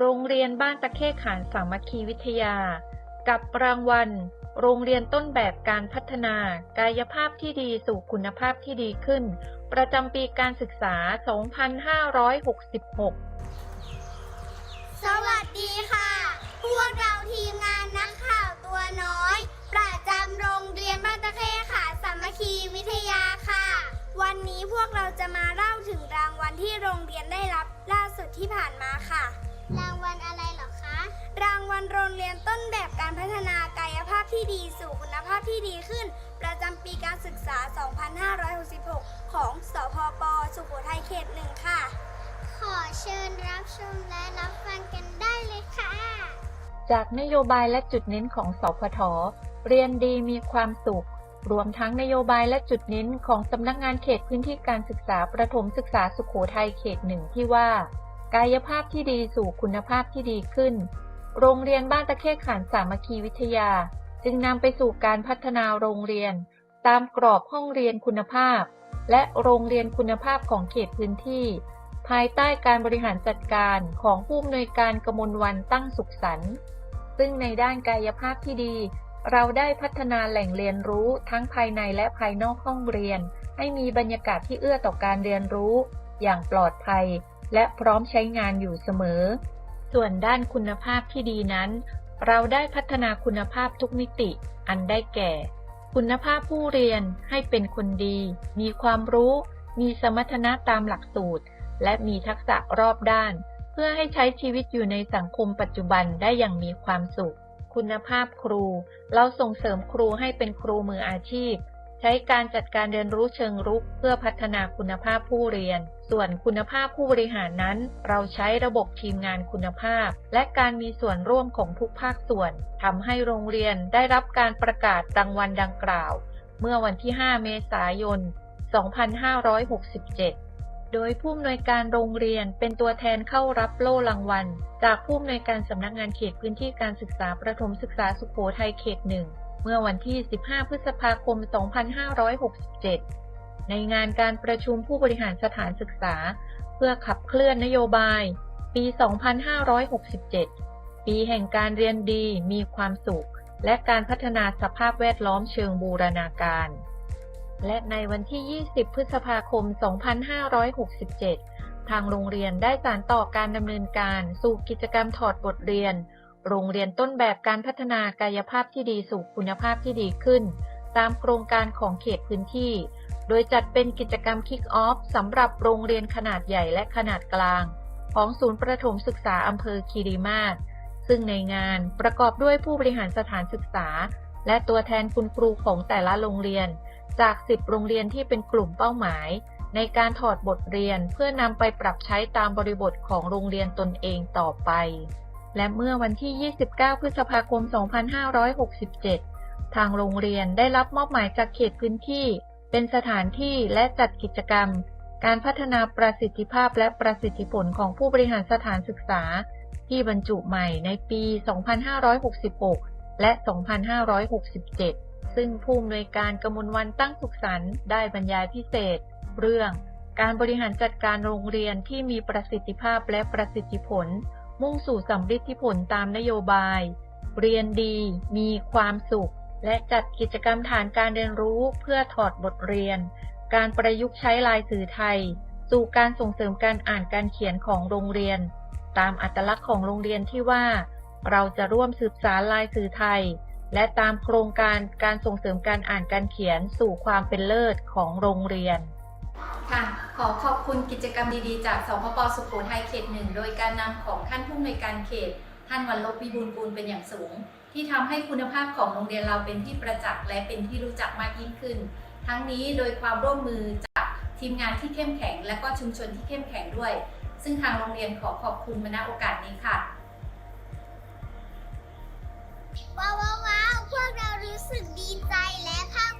โรงเรียนบ้านตะเข้ขานสามัคคีวิทยา กับรางวัล โรงเรียนต้นแบบการพัฒนากายภาพที่ดีสู่คุณภาพที่ดีขึ้น ประจำปีการศึกษา 2566 สวัสดีค่ะ พวกเราทีมงานนักข่าวตัวน้อย ประจำโรงเรียนบ้านตะเข้ขาสามัคคีวิทยาค่ะ วันนี้พวกเราจะมาเล่าถึงรางวัลที่โรงเรียนได้รับล่าสุดที่ผ่านมาค่ะ รางวัลอะไรหรอคะ รางวัลโรงเรียนต้นแบบการพัฒนากายภาพที่ดีสู่คุณภาพที่ดีขึ้น ประจำปีการศึกษา 2566 ของสพป สุโขทัยเขตหนึ่งค่ะ ขอเชิญรับชมและรับฟังกันได้เลยค่ะ จากนโยบายและจุดเน้นของสพท เรียนดีมีความสุข รวมทั้งนโยบายและจุดเน้นของสำนักงานเขตพื้นที่การศึกษาประถมศึกษาสุขโขทัยเขตหนึ่งที่ว่า กายภาพที่ดีสู่คุณภาพที่ดีขึ้น โรงเรียนบ้านตะเข้ขานสามัคคีวิทยา จึงนำไปสู่การพัฒนาโรงเรียน ตามกรอบห้องเรียนคุณภาพ และโรงเรียนคุณภาพของเขตพื้นที่ ภายใต้การบริหารจัดการของผู้อำนวยการกมลวันตั้งสุขสรรค์ ซึ่งในด้านกายภาพที่ดี เราได้พัฒนาแหล่งเรียนรู้ทั้งภายในและภายนอกห้องเรียน ให้มีบรรยากาศที่เอื้อต่อการเรียนรู้ อย่างปลอดภัย และพร้อมใช้งานอยู่เสมอ ส่วนด้านคุณภาพที่ดีนั้น เราได้พัฒนาคุณภาพทุกมิติ อันได้แก่ คุณภาพผู้เรียนให้เป็นคนดี มีความรู้ มีสมรรถนะตามหลักสูตร และมีทักษะรอบด้าน เพื่อให้ใช้ชีวิตอยู่ในสังคมปัจจุบันได้อย่างมีความสุข คุณภาพครู เราส่งเสริมครูให้เป็นครูมืออาชีพ ช้การจัดการเรียนรู้เชิงรุกเพื่อพัฒนาคุณภาพผู้เรียน ส่วนคุณภาพผู้บริหารนั้น เราใช้ระบบทีมงานคุณภาพ และการมีส่วนร่วมของทุกภาคส่วนทำให้โรงเรียนได้รับการประกาศรางวัลดังกล่าว เมื่อวันที่ 5 เมษายน 2567โดยผู้อำนวยการโรงเรียนเป็นตัวแทนเข้ารับโล่รางวัล จากผู้อำนวยการสำนักงานเขตพื้นที่การศึกษาประถมศึกษาสุขโขทัยเขตหนึ่ง เมื่อวันที่ 15 พฤษภาคม 2567 ในงานการประชุมผู้บริหารสถานศึกษา เพื่อขับเคลื่อนนโยบาย ปี 2567 ปีแห่งการเรียนดีมีความสุข และการพัฒนาสภาพแวดล้อมเชิงบูรณาการ และในวันที่ 20 พฤษภาคม 2567 ทางโรงเรียนได้สานต่อการดำเนินการสู่กิจกรรมถอดบทเรียน โรงเรียนต้นแบบการพัฒนากายภาพที่ดีสู่คุณภาพที่ดีขึ้น ตามโครงการของเขตพื้นที่ โดยจัดเป็นกิจกรรมคิกออฟสำหรับโรงเรียนขนาดใหญ่และขนาดกลาง ของศูนย์ประถมศึกษาอำเภอคีรีมาศซึ่งในงานประกอบด้วยผู้บริหารสถานศึกษา และตัวแทนคุณครูของแต่ละโรงเรียน จาก 10 โรงเรียนที่เป็นกลุ่มเป้าหมาย ในการถอดบทเรียนเพื่อนำไปปรับใช้ตามบริบทของโรงเรียนตนเองต่อไป และเมื่อวันที่ 29 พฤษภาคม 2567 ทางโรงเรียนได้รับมอบหมายจากเขตพื้นที่ เป็นสถานที่และจัดกิจกรรม การพัฒนาประสิทธิภาพและประสิทธิผลของผู้บริหารสถานศึกษา ที่บรรจุใหม่ในปี 2566 และ 2567 ซึ่งผู้อำนวยการกมลวันตั้งสุขสันต์ได้บรรยายพิเศษ เรื่อง การบริหารจัดการโรงเรียนที่มีประสิทธิภาพและประสิทธิผล มุ่งสู่สำฤทธิผลตามนโยบาย เรียนดี มีความสุข และจัดกิจกรรมฐานการเรียนรู้เพื่อถอดบทเรียน การประยุกต์ใช้ลายสื่อไทย สู่การส่งเสริมการอ่านการเขียนของโรงเรียน ตามอัตลักษณ์ของโรงเรียนที่ว่า เราจะร่วมสืบสารลายสื่อไทย และตามโครงการการส่งเสริมการอ่านการเขียนสู่ความเป็นเลิศของโรงเรียน ค่ะขอขอบคุณกิจกรรมดีๆ จากสพปสุโขทัยเขตหนึ่งโดยการนำของท่านผู้อำนวยการเขต ท่านวันลบวิบูลกูลเป็นอย่างสูง ที่ทำให้คุณภาพของโรงเรียนเราเป็นที่ประจักษ์และเป็นที่รู้จักมากยิ่งขึ้น ทั้งนี้โดยความร่วมมือจากทีมงานที่เข้มแข็ง และก็ชุมชนที่เข้มแข็งด้วย ซึ่งทางโรงเรียนขอขอบคุณมาณโอกาสนี้ค่ะว้าวว้าวพวกเรารู้สึกดีใจและภาค